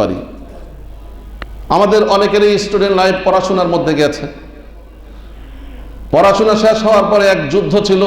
পারি। আমাদের অনেকেরই স্টুডেন্ট লাইফ পড়াশোনার মধ্যে গেছে। পড়াশোনা শেষ হওয়ার পরে এক যুদ্ধ ছিল।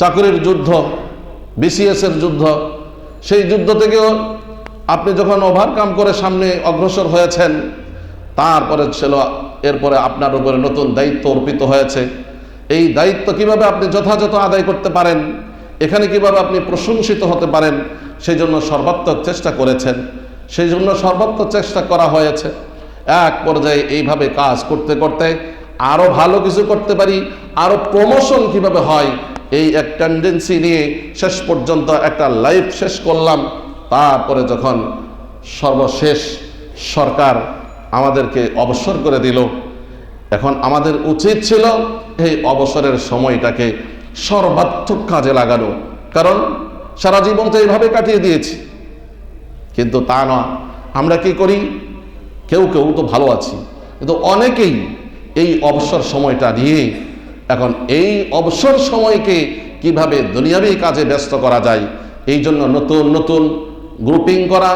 চাকরির যুদ্ধ বিসিএস এর যুদ্ধ। সেই যুদ্ধ থেকেও আপনি যখন ওভারকাম করে সামনে অগ্রসর হয়েছেন, তারপরে ছিল, এরপরে আপনার উপরে নতুন দায়িত্ব অর্পিত হয়েছে। এই দায়িত্ব কীভাবে আপনি যথাযথ আদায় করতে পারেন, এখানে কীভাবে আপনি প্রশংসিত হতে পারেন সেই জন্য সর্বাত্মক চেষ্টা করেছেন। সেই জন্য সর্বাত্মক চেষ্টা করা হয়েছে। এক পর্যায়ে এইভাবে কাজ করতে করতে আরও ভালো কিছু করতে পারি, আরও প্রমোশন কীভাবে হয়, এই এক টেন্ডেন্সি নিয়ে শেষ পর্যন্ত একটা লাইফ শেষ করলাম। তারপরে যখন সর্বশেষ সরকার আমাদেরকে অবসর করে দিল, এখন আমাদের উচিত ছিল এই অবসরের সময়টাকে সর্বাত্মক কাজে লাগানো। কারণ সারা জীবন তো এইভাবে কাটিয়ে দিয়েছি। কিন্তু তা না আমরা কি করি? কেউ কেউ তো ভালো আছি। কিন্তু অনেকেই এই অবসর সময়টা নিয়ে এখন এই অবসর সময়কে কীভাবে দুনিয়াবী কাজে ব্যস্ত করা যায়, এই জন্য নতুন নতুন গ্রুপিং করা,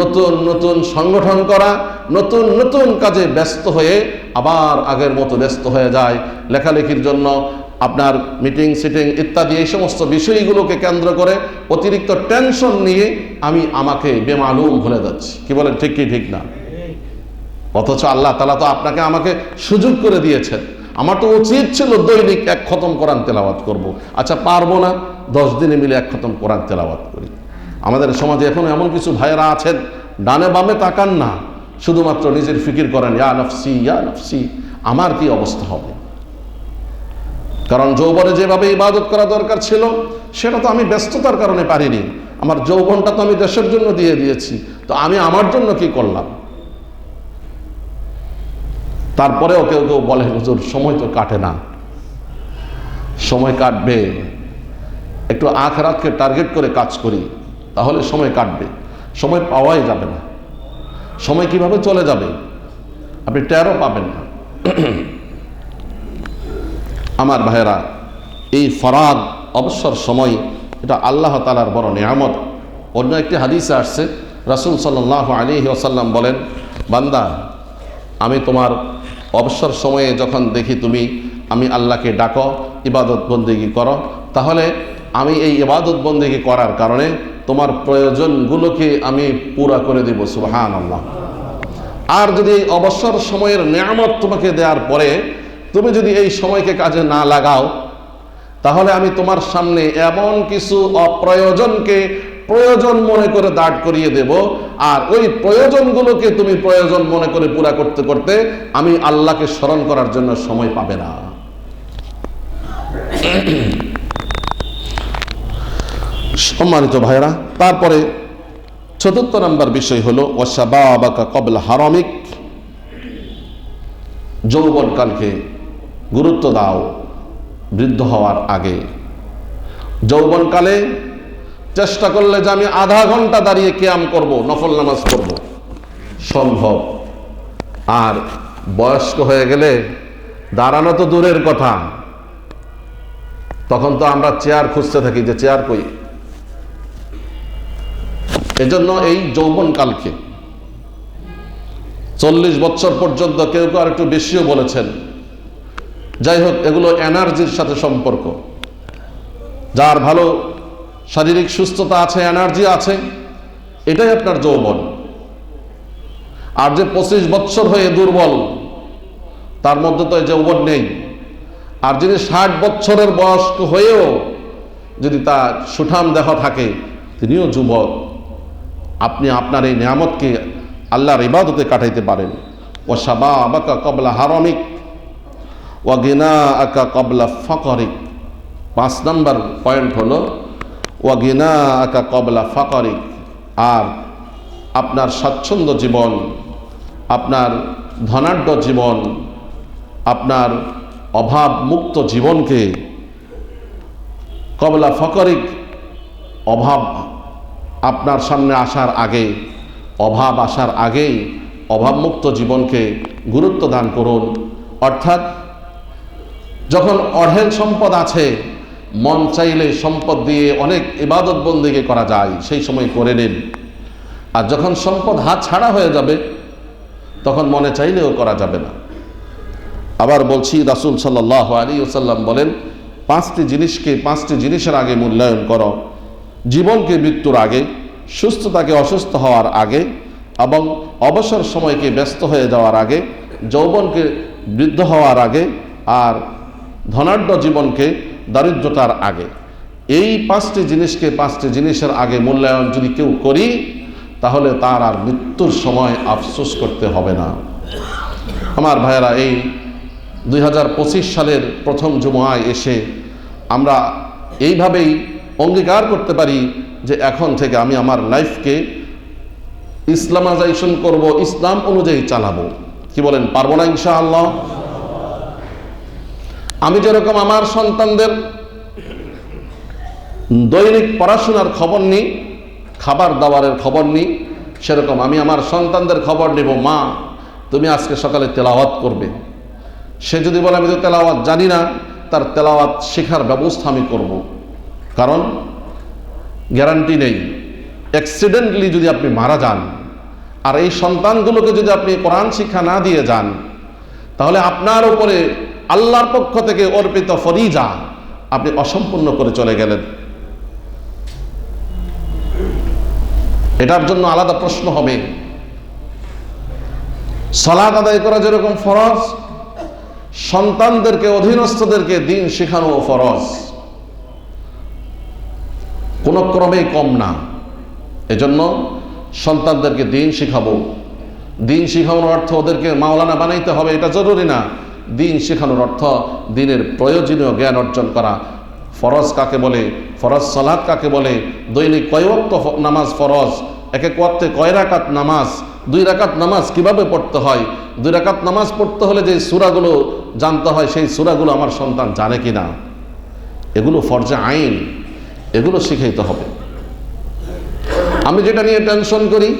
নতুন নতুন সংগঠন করা, নতুন নতুন কাজে ব্যস্ত হয়ে আবার আগের মতো ব্যস্ত হয়ে যায়। লেখালেখির জন্য আপনার মিটিং সিটিং ইত্যাদি, এই সমস্ত বিষয়গুলোকে কেন্দ্র করে অতিরিক্ত টেনশন নিয়ে আমি আমাকে বেমালুম ভুলে যাচ্ছি। কি বলেন, ঠিক কি, ঠিক না? অথচ আল্লাহ তালা তো আপনাকে আমাকে সুযোগ করে দিয়েছেন। আমার তো উচিত ছিল দৈনিক এক খতম কোরআন তেলাওয়াত করব। আচ্ছা পারব না, দশ দিনে মিলে এক খতম কোরআন তেলাওয়াত করি। আমাদের সমাজে এখন এমন কিছু ভাইয়েরা আছেন, ডানে বামে তাকান না, শুধুমাত্র নিজের ফিকির করেন, ইয়া নফসি ইয়া নফসি, আমার কি অবস্থা হবে? কারণ যৌবনে যেভাবে ইবাদত করা দরকার ছিল, সেটা তো আমি ব্যস্ততার কারণে পারিনি। আমার যৌবনটা তো আমি দেশের জন্য দিয়ে দিয়েছি, তো আমি আমার জন্য কি করলাম? তারপরেও কেউ কেউ বলে হুজুর, সময় তো কাটে না। সময় কাটবে। একটু আখ রাতকে টার্গেট করে কাজ করি, তাহলে সময় কাটবে। সময় পাওয়াই যাবে না। সময় কীভাবে চলে যাবে? আপনি টেরও পাবেন না। আমার ভাইয়েরা, এই ফরাদ, অবসর সময়, এটা আল্লাহ তালার বড় নিয়ামত। অন্য একটি হাদিসে আসছে, রাসুল সাল্লাহ আলী ওসাল্লাম বলেন, বান্দা, আমি তোমার অবসর সময়ে যখন দেখি তুমি, আমি আল্লাহকে ডাকো, ইবাদত বন্দিগি করো, তাহলে আমি এই ইবাদত বন্দিগি করার কারণে তোমার প্রয়োজনগুলোকে আমি পুরা করে দেব সুহান আল্লাহ আর যদি অবসর সময়ের নিয়ামত তোমাকে দেওয়ার পরে তুমি যদি এই সময়কে কাজে না লাগাও, তাহলে আমি তোমার সামনে এমন কিছু অপ্রয়োজনকে প্রয়োজন মনে করে দাঁড় করিয়ে দেব, আর ওই প্রয়োজনগুলোকে তুমি প্রয়োজন মনে করে পুরা করতে করতে আমি আল্লাহকে স্মরণ করার জন্য সময় পাবে না। সম্মানিত ভাইরা তারপরে চতুর্থ নম্বর বিষয় হলো ওয়াসাবাবাকা কবল হারমিক, যৌবনকালকে গুরুত্ব দাও, বৃদ্ধ হওয়ার আগে। যৌবনকালে চেষ্টা করলে যে আমি আধা ঘণ্টা দাঁড়িয়ে কেয়াম করব, নফল নামাজ করব সম্ভব। আর বয়স্ক হয়ে গেলে দাঁড়ানো তো দূরের কথা। তখন তো আমরা চেয়ার খুঁজতে থাকি যে চেয়ার কই? এজন্য এই যৌবনকালকে চল্লিশ বছর পর্যন্ত কেউ কেউ আর একটু বেশিও বলেছেন। যাই হোক এগুলো এনার্জির সাথে সম্পর্ক। যার ভালো শারীরিক সুস্থতা আছে, এনার্জি আছে, এটাই আপনার যৌবন। আর যে পঁচিশ বছর হয়ে দুর্বল, তার মধ্যে তো এই যৌবন নেই। আর যিনি ষাট বছরের বয়স্ক হয়েও যদি তার সুঠাম দেখা থাকে, তিনিও যুবক। আপনি আপনার এই নিয়ামতকে আল্লাহর ইবাদতে কাটাইতে পারেন। ও সাবা আবাকা কবলা হারমিক। ও গিনা আকা কবলা ফকরিক। পাঁচ নম্বর পয়েন্ট হলো ও গিনা আকা কবলা ফকরিক। আর আপনার স্বাচ্ছন্দ্য জীবন, আপনার ধনাঢ্য জীবন, আপনার অভাব মুক্ত জীবনকে কবলা ফকরিক, অভাব আপনার সামনে আসার আগে, অভাব আসার আগেই অভাবমুক্ত জীবনকে গুরুত্ব দান করুন। অর্থাৎ যখন অঢেল সম্পদ আছে, মন চাইলে সম্পদ দিয়ে অনেক ইবাদত বন্দিকে করা যায়, সেই সময় করে নিন। আর যখন সম্পদ হাত ছাড়া হয়ে যাবে, তখন মনে চাইলেও করা যাবে না। আবার বলছি, রাসুল সাল্লাহ আলী ওসাল্লাম বলেন, পাঁচটি জিনিসকে, পাঁচটি জিনিসের আগে মূল্যায়ন করো। জীবনকে মৃত্যুর আগে, সুস্থতাকে অসুস্থ হওয়ার আগে, এবং অবসর সময়কে ব্যস্ত হয়ে যাওয়ার আগে, যৌবনকে বৃদ্ধ হওয়ার আগে, আর ধনাঢ্য জীবনকে দারিদ্রতার আগে। এই পাঁচটি জিনিসকে পাঁচটি জিনিসের আগে মূল্যায়ন যদি কেউ করি, তাহলে তার আর মৃত্যুর সময় আফসোস করতে হবে না। আমার ভাইয়েরা, এই দুই হাজার পঁচিশ সালের প্রথম জুমায় এসে আমরা এইভাবেই অঙ্গীকার করতে পারি যে এখন থেকে আমি আমার লাইফকে ইসলামাইজেশন করব, ইসলাম অনুযায়ী চালাবো। কি বলেন, পারব না ইনশাআল্লাহ? আমি যেরকম আমার সন্তানদের দৈনিক পড়াশোনার খবর নিই, খাবার দাবারের খবর নিই, সেরকম আমি আমার সন্তানদের খবর নেব, মা, তুমি আজকে সকালে তেলাওয়াত করবে সে যদি বলে, আমি তো তেলাওয়াত জানি না, তার তেলাওয়াত শেখার ব্যবস্থা আমি করব। কারণ গ্যারান্টি নেই অ্যাক্সিডেন্টলি যদি আপনি মারা যান, আর এই সন্তানগুলোকে যদি আপনি কোরআন শিক্ষা না দিয়ে যান, তাহলে আপনার উপরে আল্লাহর পক্ষ থেকে অর্পিত ফরিজা আপনি অসম্পূর্ণ করে চলে গেলেন। এটার জন্য আলাদা প্রশ্ন হবে। সলাদ আদায় করা যেরকম ফরজ, সন্তানদেরকে, অধীনস্থদেরকে দিন শেখানো ফরজ। কোনো ক্রমেই কম না। এজন্য সন্তানদেরকে দিন শিখাবো। দিন শিখানোর অর্থ ওদেরকে মাওলানা বানাইতে হবে, এটা জরুরি না। দিন শেখানোর অর্থ দিনের প্রয়োজনীয় জ্ঞান অর্জন করা। ফরজ কাকে বলে? ফরজ সালাদ কাকে বলে? দৈনিক কয় ওয়াক্ত নামাজ ফরজ? এক এক ওয়াক্তে কয় রাকাত নামাজ? দুই রাকাত নামাজ কীভাবে পড়তে হয়? দুই রাকাত নামাজ পড়তে হলে যে সূরাগুলো জানতে হয়, সেই সূরাগুলো আমার সন্তান জানে কি না এগুলো ফরজে আইন। এগুলো শিখাইতে হবে। আমি যেটা নিয়ে টেনশন করি,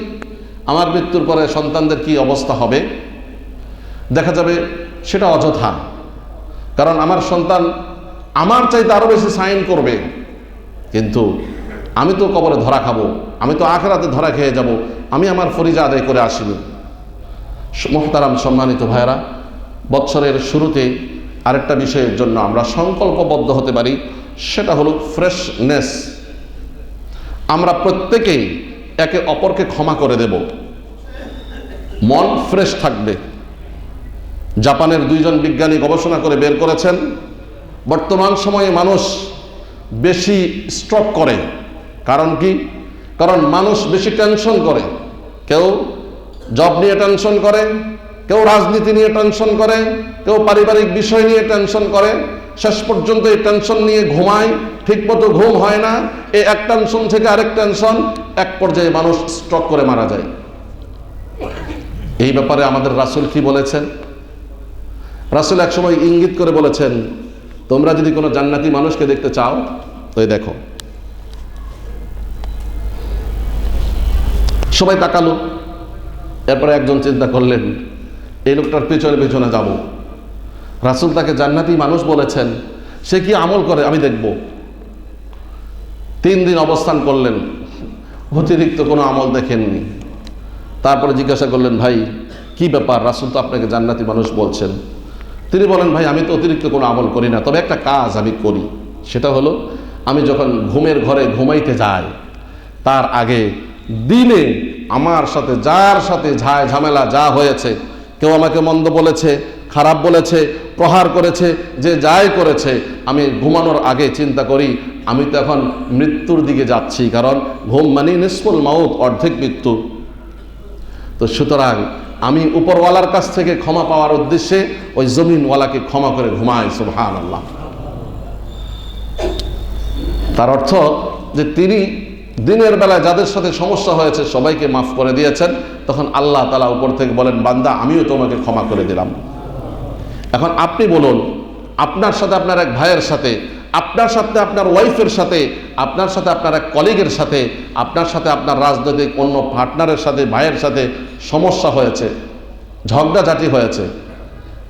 আমার মৃত্যুর পরে সন্তানদের কি অবস্থা হবে? দেখা যাবে সেটা অযথা। কারণ আমার সন্তান আমার চাইতে আরও বেশি সাইন করবে। কিন্তু আমি তো কবরে ধরা খাব, আমি তো আখেরাতে ধরা খেয়ে যাব, আমি আমার ফরিজা আদায় করে আসিনি। মোহতারাম সম্মানিত ভাইয়েরা, বৎসরের শুরুতে আরেকটা বিষয়ের জন্য আমরা সংকল্পবদ্ধ হতে পারি, সেটা হলো ফ্রেশনেস আমরা প্রত্যেকেই একে অপরকে ক্ষমা করে দেব। মন ফ্রেশ থাকবে। জাপানের দুইজন বিজ্ঞানী গবেষণা করে বের করেছেন, বর্তমান সময়ে মানুষ বেশি স্ট্রক করে। কারণ কি? কারণ মানুষ বেশি টেনশন করে। কেউ জব নিয়ে টেনশন করে, কেউ রাজনীতি নিয়ে টেনশন করে, কেউ পারিবারিক বিষয় নিয়ে টেনশন করে, শেষ পর্যন্ত এই টেনশন নিয়ে ঘুমায়, ঠিকমতো ঘুম হয় না এই এক টেনশন থেকে আরেক টেনশন এক পর্যায়ে মানুষ স্ট্রক করে মারা যায়। এই ব্যাপারে আমাদের রাসুল কি বলেছেন? রাসুল একসময় ইঙ্গিত করে বলেছেন, তোমরা যদি কোনো জান্নাতি মানুষকে দেখতে চাও, তো দেখো। সবাই তাকালো। এরপরে একজন চিন্তা করলেন, এই লোকটার পেছনে পেছনে যাব। রাসুল তাকে জান্নাতি মানুষ বলেছেন, সে কি আমল করে? আমি দেখব। তিন দিন অবস্থান করলেন, অতিরিক্ত কোনো আমল দেখেননি। তারপরে জিজ্ঞাসা করলেন, ভাই, কি ব্যাপার? রাসুল তো আপনাকে জান্নাতি মানুষ বলছেন। তিনি বলেন, ভাই, আমি তো অতিরিক্ত কোনো আমল করি না, তবে একটা কাজ আমি করি। সেটা হলো, আমি যখন ঘুমের ঘরে ঘুমাইতে যাই, তার আগে দিনে আমার সাথে, যার সাথে ঝায় ঝামেলা যা হয়েছে, কেউ আমাকে মন্দ বলেছে, খারাপ বলেছে, প্রহার করেছে, যে যাই করেছে, আমি ঘুমানোর আগে চিন্তা করি, আমি তো এখন মৃত্যুর দিকে যাচ্ছি, কারণ ঘুম মানে নিষ্ফল মাউত অর্ধেক মৃত্যু। তো সুতরাং আমি উপরওয়ালার কাছ থেকে ক্ষমা পাওয়ার উদ্দেশ্যে ওই জমিনওয়ালাকে ক্ষমা করে ঘুমাই সুবহান আল্লাহ তার অর্থ যে তিনি দিনের বেলায় যাদের সাথে সমস্যা হয়েছে সবাইকে মাফ করে দিয়েছেন, তখন আল্লাহ তালা উপর থেকে বলেন, বান্দা, আমিও তোমাকে ক্ষমা করে দিলাম। এখন আপনি বলুন, আপনার সাথে আপনার এক ভাইয়ের সাথে, আপনার সাথে আপনার ওয়াইফের সাথে আপনার সাথে আপনার এক কলিগের সাথে, আপনার সাথে আপনার রাজনৈতিক অন্য পার্টনারের সাথে, ভাইয়ের সাথে সমস্যা হয়েছে, ঝগড়াঝাটি হয়েছে।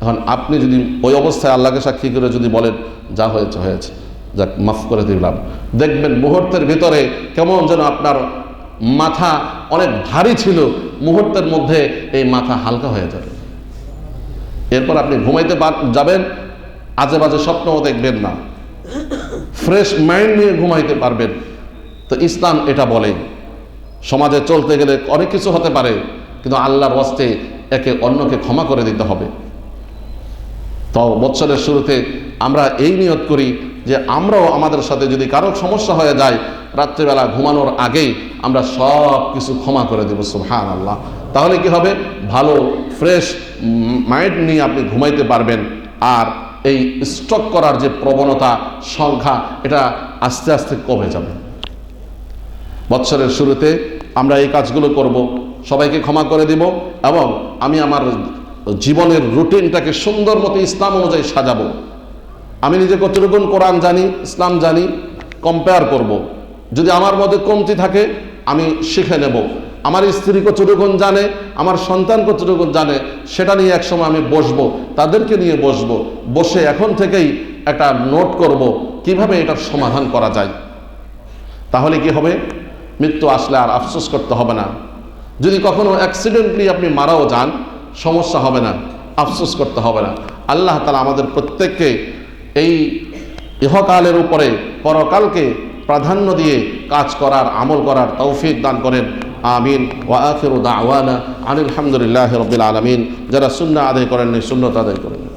এখন আপনি যদি ওই অবস্থায় আল্লাহকে সাক্ষী করে যদি বলেন, যা হয়েছে হয়েছে। যাক, মাফ করে দিলাম। দেখবেন মুহূর্তের ভিতরে কেমন যেন আপনার মাথা অনেক ভারী ছিল, মুহূর্তের মধ্যে এই মাথা হালকা হয়ে যাবে। এরপর আপনি ঘুমাইতে যাবেন আজে বাজে স্বপ্নও দেখবেন না। ফ্রেশ মাইন্ড নিয়ে ঘুমাইতে পারবেন। তো ইসলাম এটা বলে, সমাজে চলতে গেলে অনেক কিছু হতে পারে, কিন্তু আল্লাহর ওয়াস্তে একে অন্যকে ক্ষমা করে দিতে হবে। তো বৎসরের শুরুতে আমরা এই নিয়ত করি যে আমরাও আমাদের সাথে যদি কারও সমস্যা হয়ে যায়, রাত্রিবেলা ঘুমানোর আগেই আমরা সব কিছু ক্ষমা করে দেবো সুহান আল্লাহ তাহলে কি হবে? ভালো ফ্রেশ মাইন্ড নিয়ে আপনি ঘুমাইতে পারবেন। আর এই স্টক করার যে প্রবণতা, সংখ্যা, এটা আস্তে আস্তে কমে যাবে। বৎসরের শুরুতে আমরা এই কাজগুলো করব। সবাইকে ক্ষমা করে দিব এবং আমি আমার জীবনের রুটিনটাকে সুন্দর মতো ইসলাম অনুযায়ী সাজাবো। আমি নিজে কতটুকুন কোরআন জানি, ইসলাম জানি কম্পেয়ার করব। যদি আমার মধ্যে কমতি থাকে, আমি শিখে নেব। আমার স্ত্রী কতটুকুন জানে, আমার সন্তান কতটুকুন জানে, সেটা নিয়ে একসময় আমি বসবো, তাদেরকে নিয়ে বসবো, বসে এখন থেকেই একটা নোট করব, কীভাবে এটার সমাধান করা যায়। তাহলে কি হবে? মৃত্যু আসলে আর আফসোস করতে হবে না। যদি কখনো অ্যাক্সিডেন্টলি আপনি মারাও যান, সমস্যা হবে না, আফসোস করতে হবে না। আল্লাহ তালা আমাদের প্রত্যেককে এই ইহকালের উপরে পরকালকে প্রাধান্য দিয়ে কাজ করার, আমল করার তৌফিক দান করেন। আমিন ওয়া আখিরু দাওয়ানা আনিল হামদুলিল্লাহ রবিল আলমিন। যারা শূন্য আদায় করেননি শূন্যতা আদায় করেন।